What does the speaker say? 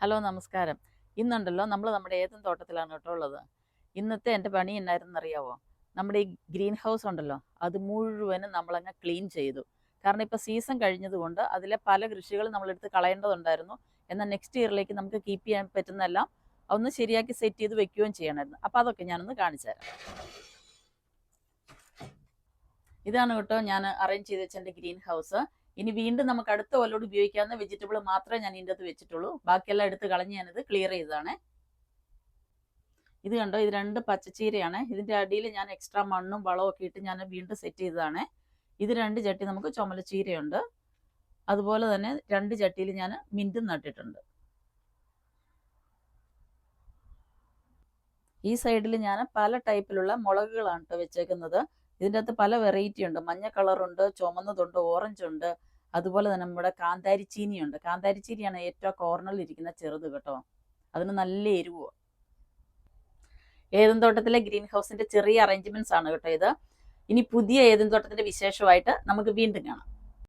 Hello നമസ്കാരം. ഇന്നുണ്ടല്ലോ നമ്മൾ നമ്മുടെ ഏതും തോട്ടത്തിലാണ് കേട്ടോ ഉള്ളത്. ഇന്നത്തെ എന്റെ പണി എന്നായിരുന്നു അറിയാവോ? നമ്മുടെ ഈ ഗ്രീൻ ഹൗസ് ഉണ്ടല്ലോ അത് മുഴുവനും നമ്മളങ്ങ് ക്ലീൻ ചെയ്തു. കാരണം ഇപ്പോൾ സീസൺ കഴിഞ്ഞതുകൊണ്ട് അതിലെ പല കൃഷികളും നമ്മളെടുത്ത് കളയേണ്ടതുണ്ടായിരുന്നു. എന്നാൽ നെക്സ്റ്റ് ഇയറിലേക്ക് നമുക്ക് കീപ്പ് ചെയ്യാൻ പറ്റുന്നതെല്ലാം ഒന്ന് ശരിയാക്കി സെറ്റ് ചെയ്ത് വെക്കുകയും ചെയ്യണമായിരുന്നു. അപ്പോൾ അതൊക്കെ ഞാനൊന്ന് കാണിച്ചു തരാം. ഇതാണ് കേട്ടോ ഞാൻ അറേഞ്ച് ചെയ്ത് വെച്ച എന്റെ ഗ്രീൻ ഹൗസ്. ഇനി വീണ്ടും നമുക്ക് അടുത്ത കൊല്ലോട് ഉപയോഗിക്കാവുന്ന വെജിറ്റബിൾ മാത്രമേ ഞാൻ ഇതിന്റെ അകത്ത് വെച്ചിട്ടുള്ളൂ. ബാക്കിയെല്ലാം എടുത്ത് കളഞ്ഞ് ഞാനിത് ക്ലിയർ ചെയ്തതാണ്. ഇത് കണ്ടോ? ഇത് രണ്ട് പച്ചച്ചീരയാണ്. ഇതിന്റെ അടിയിൽ ഞാൻ എക്സ്ട്രാ മണ്ണും വളവും ഒക്കെ ഇട്ട് ഞാൻ വീണ്ടും സെറ്റ് ചെയ്തതാണ്. ഇത് രണ്ട് ചട്ടി നമുക്ക് ചുമലച്ചീരയുണ്ട് അതുപോലെ തന്നെ രണ്ട് ചട്ടിയിൽ ഞാൻ മിന്റും നട്ടിട്ടുണ്ട്. ഈ സൈഡിൽ ഞാൻ പല ടൈപ്പിലുള്ള മുളകുകളാണ് കേട്ടോ വെച്ചേക്കുന്നത്. ഇതിന്റെ അകത്ത് പല വെറൈറ്റി ഉണ്ട്. മഞ്ഞ കളറുണ്ട് ചുമന്നതുണ്ട് ഓറഞ്ച് ഉണ്ട്. അതുപോലെ തന്നെ നമ്മുടെ കാന്താരി ചീനിയുണ്ട് കാന്താരി ചീനിയാണ് ഏറ്റവും കോർണറിൽ ഇരിക്കുന്ന ചെറുത് കേട്ടോ. അതിന് നല്ല എരിവ്. ഏതും തോട്ടത്തിലെ ഗ്രീൻ ഹൗസിന്റെ ചെറിയ അറേഞ്ച്മെന്റ്സ് ആണ് കേട്ടോ ഇത്. ഇനി പുതിയ ഏതും തോട്ടത്തിന്റെ വിശേഷമായിട്ട് നമുക്ക് വീണ്ടും കാണാം.